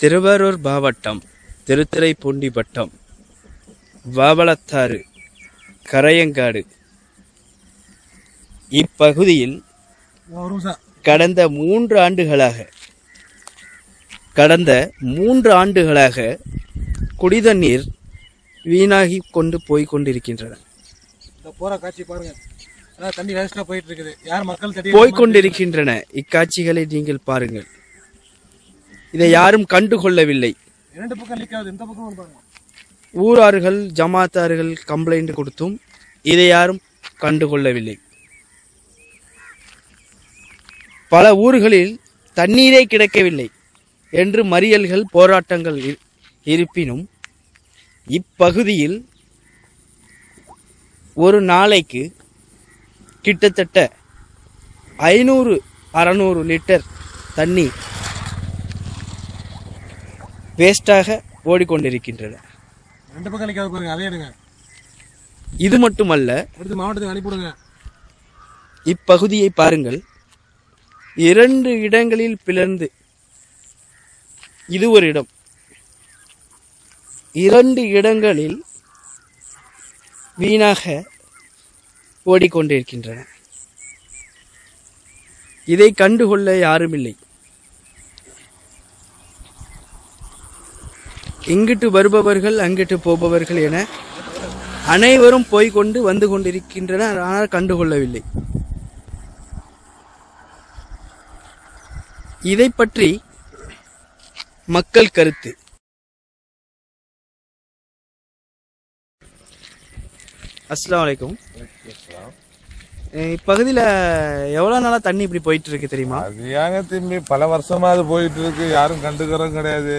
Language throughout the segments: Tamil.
திருவாரூர் மாவட்டம் திருத்துறைப்பூண்டி வட்டம் வாவளத்தாறு கரையங்காடு. இப்பகுதியில் கடந்த மூன்று ஆண்டுகளாக கடந்த மூன்று ஆண்டுகளாக குடிதண்ணீர் வீணாகி கொண்டு போய் கொண்டிருக்கின்றன. இந்த போற காட்சி பாருங்க. அதான் தண்ணி வேஸ்டா போயிட்டு இருக்குது. யார் மக்கள் தட்டி போய்க் கொண்டிருக்கின்றன. இக்காட்சிகளை நீங்கள் பாருங்கள். இதை யாரும் கண்டுகொள்ளவில்லை. ஊரார்கள் ஜமாத்தார்கள் கம்ப்ளைண்ட் கொடுத்தும் இதை யாரும் கண்டுகொள்ளவில்லை. பல ஊர்களில் தண்ணீரே கிடைக்கவில்லை என்று மறியல்கள் போராட்டங்கள் இரு- இருப்பினும் இப்பகுதியில் ஒரு நாளைக்கு கிட்டத்தட்ட ஐநூறு அறநூறு லிட்டர் தண்ணி வேஸ்டாக ஓடிக்கொண்டிருக்கின்றன. ரெண்டு பக்கம் ஆகுது பாருங்க அதே எடுங்க. இது மட்டுமல்ல எடுத்து மாவட்டத்துக்கு அனுப்பிவிடுங்க இப்பகுதியை பாருங்கள். இரண்டு இடங்களில் பிளர்ந்து இது ஒரு இடம். இரண்டு இடங்களில் வீணாக ஓடிக்கொண்டிருக்கின்றன. இதை கண்டுகொள்ள யாருமில்லை. இங்கிட்டு வருபவர்கள் அங்கிட்டு போபவர்கள் என அனைவரும் போய்க்கொண்டு வந்து கொண்டிருக்கின்றனர் ஆனால் கண்டுகொள்ளவில்லை. இதை பற்றி மக்கள் கருத்து. அஸ்ஸலாமு அலைக்கும். அஹ் இப்பகுதியில எவ்வளவு நாளா தண்ணி இப்படி போயிட்டு இருக்கு தெரியுமா? அது ஏங்க திரும்பி பல வருஷமா அது போயிட்டு இருக்கு. யாரும் கண்டுக்கிறதும் கிடையாது.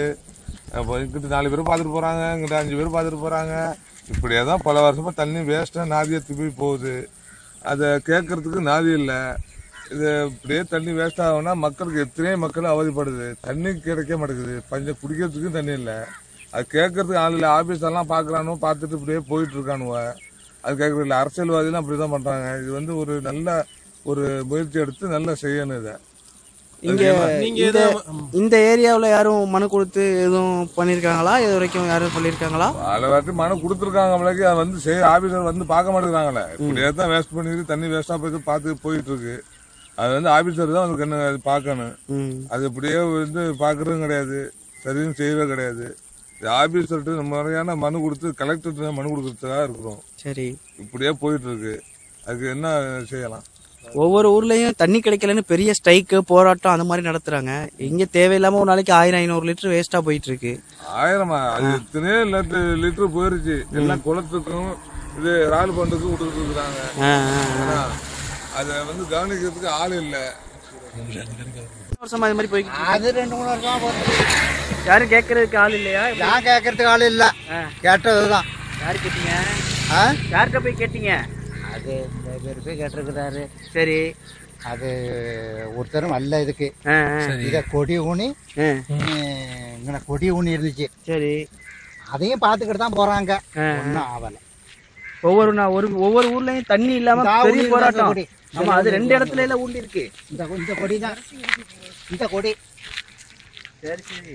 அப்போ இங்கிட்டு நாலு பேர் பார்த்துட்டு போகிறாங்க இங்கிட்ட அஞ்சு பேர் பார்த்துட்டு போகிறாங்க இப்படியே தான் பல வருஷமாக தண்ணி வேஸ்ட்டாக நாதியாக திரும்பி போகுது. அதை கேட்குறதுக்கு நாதி இல்லை. இது இப்படியே தண்ணி வேஸ்ட் ஆகும்னா மக்களுக்கு எத்தனையோ மக்கள் அவதிப்படுது. தண்ணி கிடைக்க மாட்டேங்குது. பஞ்சம் குடிக்கிறதுக்கும் தண்ணி இல்லை. அது கேட்கறதுக்கு ஆள் இல்லை. ஆஃபீஸெல்லாம் எல்லாம் பார்த்துட்டு இப்படியே போயிட்டு இருக்கானுவ. அது கேட்கறது இல்லை அரசியல்வாதிலாம் அப்படி தான் பண்ணுறாங்க இது வந்து ஒரு நல்ல ஒரு முயற்சி எடுத்து நல்லா செய்யணும் இதை. இங்க இந்த இந்த ஏரியாவுல யாரும் மனு கொடுத்து எதுவும் பண்ணிருக்காங்களா? இது வரைக்கும் யாரும் சொல்லியிருக்காங்களா பல வாட்டி மனு கொடுத்துருக்காங்க நம்மளுக்கு. அதை வந்து செய்ய ஆபீசர் வந்து பார்க்க மாட்டேங்கிறாங்களே இப்படியே தான் வேஸ்ட் பண்ணிட்டு தண்ணி வேஸ்டா போயிட்டு பார்த்து போயிட்டு இருக்கு அது வந்து ஆபீசர் தான் வந்து கண்ணு அது பார்க்கணும். அது இப்படியே வந்து பார்க்கறதும் கிடையாது. சரியும் செய்யவே கிடையாது. ஆபீசர்கிட்ட நம்ம முறையான மனு கொடுத்து கலெக்டர்கிட்ட மனு கொடுக்கறதுக்காக இருக்கிறோம். சரி. இப்படியே போயிட்டு இருக்கு அதுக்கு என்ன செய்யலாம்? ஒவ்வொரு ஊர்லயும் தண்ணி கிடைக்கலன்னு பெரிய ஸ்ட்ரைக்கு போராட்டம் அந்த மாதிரி நடத்துறாங்க. இங்க தேவையில்லாம ஒரு நாளைக்கு ஆயிரம் ஐநூறு லிட்டர் வேஸ்டா போயிட்டு இருக்கு ஆயிரமா? அது எத்தனையோ லிட்டர் லிட்டர் போயிருச்சு. எல்லாம் குளத்துக்கும் இது ரால் பண்டுக்கும் விட்டுட்டு. ஆனா, அதை வந்து கவனிக்கிறதுக்கு ஆள் இல்லை. வருஷமா இது மாதிரி போய்கிட்டு அது ரெண்டு மூணு வருஷமா போகுது. யாரும் கேட்கறதுக்கு ஆள் இல்லையா? நான் கேட்கறதுக்கு ஆள் இல்லை? கேட்டதுதான். யாரு கேட்டீங்க? ஆ? யார்கிட்ட போய் கேட்டீங்க? அது இந்த பேர் போய் கேட்டிருக்கிறாரு. சரி. அது ஒருத்தரும் அல்ல இதுக்கு. இதை கொடி ஊனி. இங்கே கொடி ஊனி இருந்துச்சு. சரி. அதையும் பார்த்துக்கிட்டு தான் போறாங்க. ஒன்றும் ஆகலை ஒவ்வொரு நா- ஒரு ஒவ்வொரு ஊர்லயும் தண்ணி இல்லாம பெரிய போராட்டம். கொடி. ஆமா அது ரெண்டு இடத்துல எல்லாம் ஊண்டி இருக்கு இந்த இந்த கொடி தான். இந்த கொடி. சரி சரி.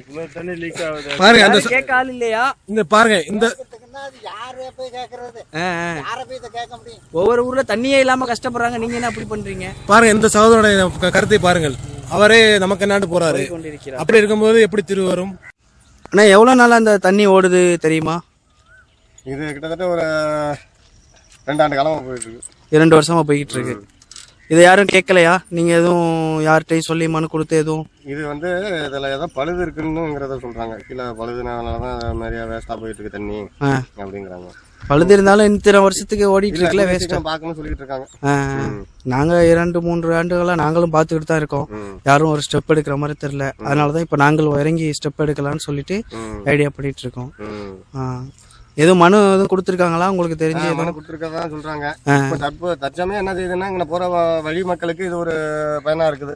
பாருங்க அந்த கேட்க ஆள் இல்லையா? இந்த பாருங்க இந்த ஒவ்வொரு ஊர்ல தண்ணியே இல்லாம கஷ்டப்படுறாங்க. நீங்க என்ன அப்படி பண்றீங்க? பாருங்க இந்த சகோதரோட க- கருத்தை பாருங்கள். அவரே நமக்கு என்னாண்டு போறாரு? அப்படி இருக்கும்போது எப்படி திரு வரும்? அண்ணா எவ்வளவு நாளா அந்த தண்ணி ஓடுது தெரியுமா? இது கிட்டத்தட்ட ஒரு ரெண்டாண்டு காலமா போயிட்டு இருக்கு. இரண்டு வருஷமா போய்கிட்டு இருக்கு. இதை யாரும் கேட்கலையா? நீங்க எதுவும் யார்கிட்டயும் சொல்லி மனு கொடுத்து எதுவும்? இது வந்து இதுல ஏதோ பழுது இருக்குன்னுங்கிறத சொல்றாங்க. கீழே பழுதுனாலதான் நிறைய வேஸ்டா போயிட்டு இருக்கு தண்ணி. அப்படிங்கிறாங்க. பழுது இருந்தாலும் இத்தனை வருஷத்துக்கு ஓடிட்டு இருக்குல்ல வேஸ்ட் சீக்கிரம் பார்க்கணும்னு சொல்லிட்டு இருக்காங்க. நாங்க இரண்டு மூன்று ஆண்டுகளா நாங்களும் பார்த்துக்கிட்டு தான் இருக்கோம். யாரும் ஒரு ஸ்டெப் எடுக்கிற மாதிரி தெரியல. அதனாலதான் இப்ப நாங்கள் இறங்கி ஸ்டெப் எடுக்கலாம்னு சொல்லிட்டு. ஐடியா பண்ணிட்டு இருக்கோம். எதுவும் மனு எதுவும் கொடுத்துருக்காங்களா? உங்களுக்கு தெரிஞ்சு மனு கொடுத்துருக்கதா சொல்றாங்க. இப்ப தற்சமயம் என்ன செய்யுதுன்னா இங்க போற வழி மக்களுக்கு இது ஒரு பயனா இருக்குது.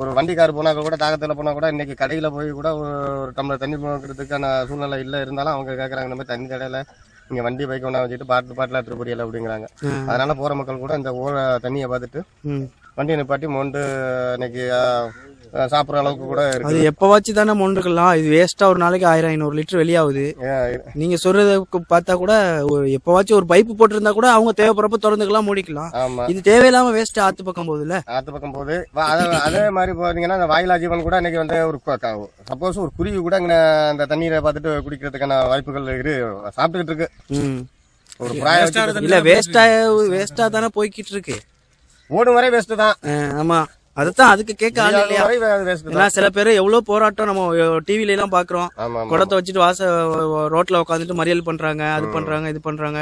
ஒரு வண்டிக்கார் போனா கூட தாகத்துல போனா கூட இன்னைக்கு கடையில போய் கூட ஒரு டம்ளர் தண்ணி போக்குறதுக்கான சூழ்நிலை இல்ல இருந்தாலும் அவங்க கேக்குறாங்க இந்த மாதிரி தண்ணி கடையில இங்க வண்டி பைக் கொண்டா வச்சுட்டு பாட்டில் பாட்டில் எடுத்துட்டு போடியல அப்படிங்கிறாங்க. அதனால போற மக்கள் கூட இந்த ஓர தண்ணியை பார்த்துட்டு. வண்டியை நிப்பாட்டி மொண்டு இன்னைக்கு சாப்பிடுற அளவுக்கு கூட அது எப்பவாச்சும் தானே மொண்டுக்கலாம். இது வேஸ்டா ஒரு நாளைக்கு ஆயிரம் ஐநூறு லிட்டர் வெளியாகுது. நீங்க சொல்றத பார்த்தா கூட ஒரு- எப்பவாச்சும் ஒரு பைப்பு போட்டிருந்தா கூட அவங்க தேவைப்படுறப்ப திறந்துக்கலாம் மூடிக்கலாம். இது தேவையில்லாம வேஸ்ட் ஆத்து பக்கம் போகுதுல்ல? ஆத்து பக்கம் போகுது. அதே அதே மாதிரி போறீங்கன்னா அந்த வாயிலா ஜீவன் கூட இன்னைக்கு வந்து ஒரு சப்போஸ் ஒரு குருவி கூட இங்க அந்த தண்ணீரை பார்த்துட்டு குடிக்கிறதுக்கான வாய்ப்புகள் இரு சாப்பிட்டுக்கிட்டு இருக்கு. ம். ஒரு இல்ல வேஸ்டா வேஸ்டா தானே போய்கிட்டு இருக்கு. ஓடும் வரை வேஸ்ட் தான். ஆமா. அதத்தான் அதுக்கு கேட்க ஆள் இல்லையா? சில பேர் எவ்வளவு போராட்டம் நம்ம டிவில எல்லாம் பாக்குறோம். குடத்தை வச்சுட்டு வாச ரோட்ல உட்காந்துட்டு மறியல் பண்றாங்க அது பண்றாங்க இது பண்றாங்க.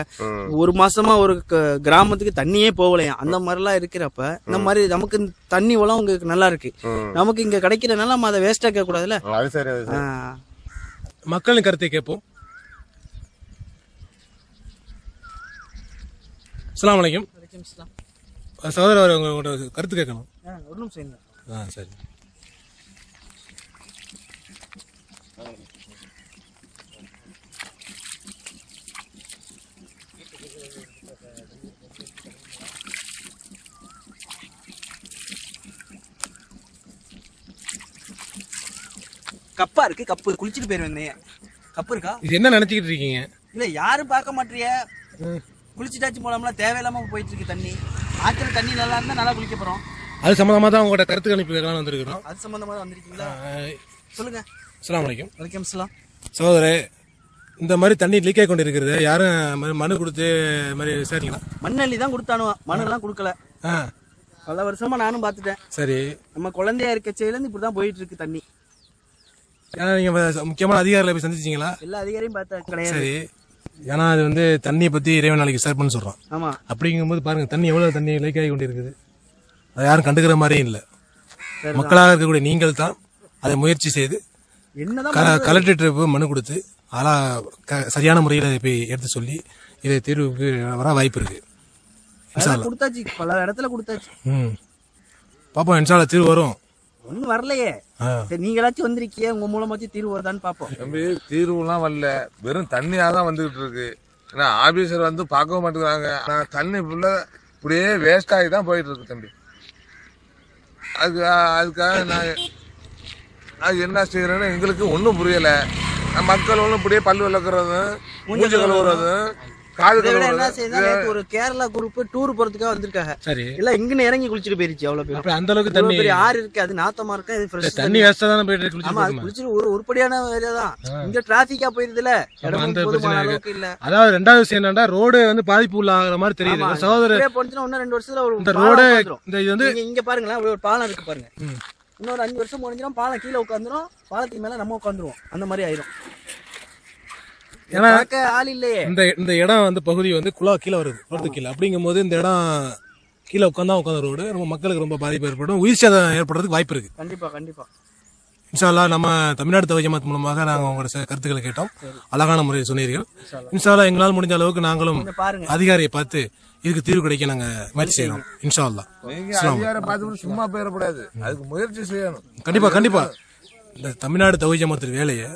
ஒரு மாசமா ஒரு க- கிராமத்துக்கு தண்ணியே போகலையாம் அந்த மாதிரிலாம் இருக்கிறப்ப இந்த மாதிரி நமக்கு தண்ணி வளம் உங்களுக்கு நல்லா இருக்கு. நமக்கு இங்க கிடைக்கிறனால நம்ம அதை வேஸ்டா கேட்க கூடாதுல்ல அது சரி அது சரி. ஆஹ் மக்களின் கருத்தை கேட்போம். அஸ்ஸலாமு அலைக்கும். சகோதரர் உங்களோட கருத்து கேட்கணும். ஒரு நிமிஷம். ஆ சரி. கப்பா இருக்கு கப்பு. குளிச்சுட்டு போயிருவேங்க கப்பு இருக்கா? இது என்ன நினைச்சுக்கிட்டு இருக்கீங்க? இல்ல யாரும் பார்க்க மாட்டிய குளிச்சுட்டாச்சு போலாம்ல தேவையில்லாம போயிட்டு இருக்கு தண்ணி. ஆத்துல தண்ணி நல்லா இருந்தா நல்லா குளிக்க போறோம். அது சம்மந்தமாக தான் உங்களோட கருத்து கணிப்பு கேட்கலாம்னு வந்திருக்கிறோம். அது சம்பந்தமா தான் வந்திருக்கீங்களா? சொல்லுங்க. அஸ்ஸலாமு அலைக்கும். வலைக்கம் சலாம் சகோதரே இந்த மாதிரி தண்ணி லீக் ஆகி கொண்டு இருக்கிறது யாரும் மனு கொடுத்து மாதிரி விசாரிக்கலாம் மண்ணள்ளி தான் கொடுத்தானுவான் மண்ணெல்லாம் கொடுக்கல. பல வருஷமா நானும் பார்த்துட்டேன். சரி. நம்ம குழந்தையா இருக்கச்சையில இருந்து இப்படிதான் போயிட்டு இருக்கு தண்ணி. ஏன்னா நீங்க முக்கியமான அதிகாரிகளை போய் சந்திச்சீங்களா? எல்லா அதிகாரியும் பார்த்தா கிடையாது. சரி. ஏன்னா அது வந்து தண்ணியை பத்தி இறைவன் நாளைக்கு விசாரிப்புன்னு சொல்றான். ஆமா. அப்படிங்கும்போது பாருங்க தண்ணி எவ்வளவு தண்ணி லைக் ஆகி கொண்டு இருக்குது அதை யாரும் கண்டுக்கிற மாதிரியும் இல்லை. மக்களாக இருக்கக்கூடிய நீங்கள் தான் அதை முயற்சி செய்து என்னதான் க- கலெக்டரேட் போய் மனு கொடுத்து ஆளா சரியான முறையில் அதை போய் எடுத்து சொல்லி இதை தீர்வுக்கு வர வாய்ப்பு இருக்கு. அதெல்லாம் கொடுத்தாச்சு. பல இடத்துல கொடுத்தாச்சு. ம். பாப்போம் இன்ஷால்லா தீர்வு வரும். ஒண்ணும் வரலையே. சரி நீங்களாச்சும் வந்திருக்கீங்க உங்க மூலமாச்சும் தீர்வு வருதான்னு பாப்போம். தம்பி தீர்வுலாம் வரல. வெறும் தண்ணியாக தான் வந்துகிட்டு இருக்கு. ஏன்னா ஆபீசர் வந்து பார்க்கவும் மாட்டேங்கிறாங்க. நான் தண்ணி ஃபுல்லா இப்படியே வேஸ்ட் ஆகி தான் போயிட்டு இருக்கு தம்பி. அதுக்கு அதுக்காக நான் நான் என்ன செய்யறேன்னு எங்களுக்கு ஒன்றும் புரியல. நான் மக்கள் ஒன்றும் இப்படியே பல்லு விளக்குறதும் மூஞ்சி கழுவுறதும். என்ன நேத்து ஒரு கேரளா குரூப் டூர் போறதுக்காக வந்திருக்காங்க. சரி. இல்ல இங்கன்னு இறங்கி குளிச்சுட்டு போயிருச்சு அவ்வளவு பேர். அப்ப அந்த அளவுக்கு தண்ணி பெரிய ஆறு இருக்கு அது நாத்தமா இருக்கு அது ஃப்ரெஷ் தண்ணி வேஸ்டா தானே போயிட்டு இருக்கு, ஆமா அது குளிச்சுட்டு குளிச்சுட்டு ஒரு உருப்படியான தான். இங்க டிராபிக்கா போயிருதுல அந்த பிரச்சனை இல்ல. அதாவது ரெண்டாவது விஷயம் என்னன்னா ரோடு வந்து பாதிப்பு உள்ளாகிற மாதிரி தெரியுது. சகோதரர் போனுச்சுன்னா இன்னும் ரெண்டு வருஷத்துல ஒரு இந்த பாலம் ரோடு. இந்த இது வந்து இங்க இங்க பாருங்களேன் ஒரு பாலம் இருக்கு பாருங்க. இன்னொரு அஞ்சு வருஷம் முடிஞ்சிடும் பாலம் கீழே உட்காந்துரும் பாலத்துக்கு மேல நம்ம உட்காந்துருவோம் அந்த மாதிரி ஆயிரும். ஏன்னா பார்க்க ஆள் இல்லையே. இந்த இந்த இடம் வந்து பகுதி வந்து குழா கீழே வருது ரோட்டு கீழே. அப்படிங்கும்போது இந்த இடம் கீழே உட்காந்தா உட்காந்த ரோடு ரொம்ப மக்களுக்கு ரொம்ப பாதிப்பு ஏற்படும். உயிர் சேதம் ஏற்படுறதுக்கு வாய்ப்பு இருக்கு. கண்டிப்பா கண்டிப்பா. இன்ஷால்லா நம்ம தமிழ்நாடு தவ ஜமாத் மூலமாக நாங்கள் உங்களோட கருத்துக்களை கேட்டோம். அழகான முறையில் சொன்னீர்கள். இன்ஷால்லா எங்களால் முடிஞ்ச அளவுக்கு நாங்களும் அதிகாரியை பார்த்து இதுக்கு தீர்வு கிடைக்க நாங்க முயற்சி செய்யறோம். இன்ஷா அல்லாஹ் நீங்க அதிகாரம் பார்த்துட்டு சும்மா போயிடக்கூடாது. அதுக்கு முயற்சி செய்யணும். கண்டிப்பா கண்டிப்பா. இந்த தமிழ்நாடு தவி ஜமாத்து வேலையை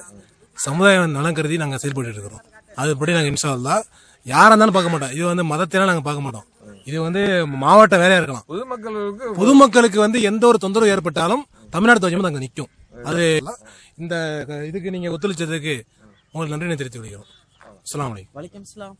சமுதாய நலன் கருதி நாங்க செயல்பட்டு இருக்கிறோம் அதுபடி நாங்க இன்ஷா அல்லாஹ். யாரா இருந்தாலும் பார்க்க மாட்டோம். இது வந்து மதத்தையெல்லாம் நாங்க பார்க்க மாட்டோம். இது வந்து மாவட்ட வேலையா இருக்கலாம். பொதுமக்களுக்கு பொதுமக்களுக்கு வந்து எந்த ஒரு தொந்தரவு ஏற்பட்டாலும் தமிழ்நாடு தவி ஜமாத் அங்க நிக்கும். அது இந்த இதுக்கு நீங்க ஒத்துழைச்சதுக்கு உங்களுக்கு நன்றி தெரிவித்துக் கொள்கிறோம். அஸ்ஸலாமு அலைக்கும். வலைக்கம் சலாம்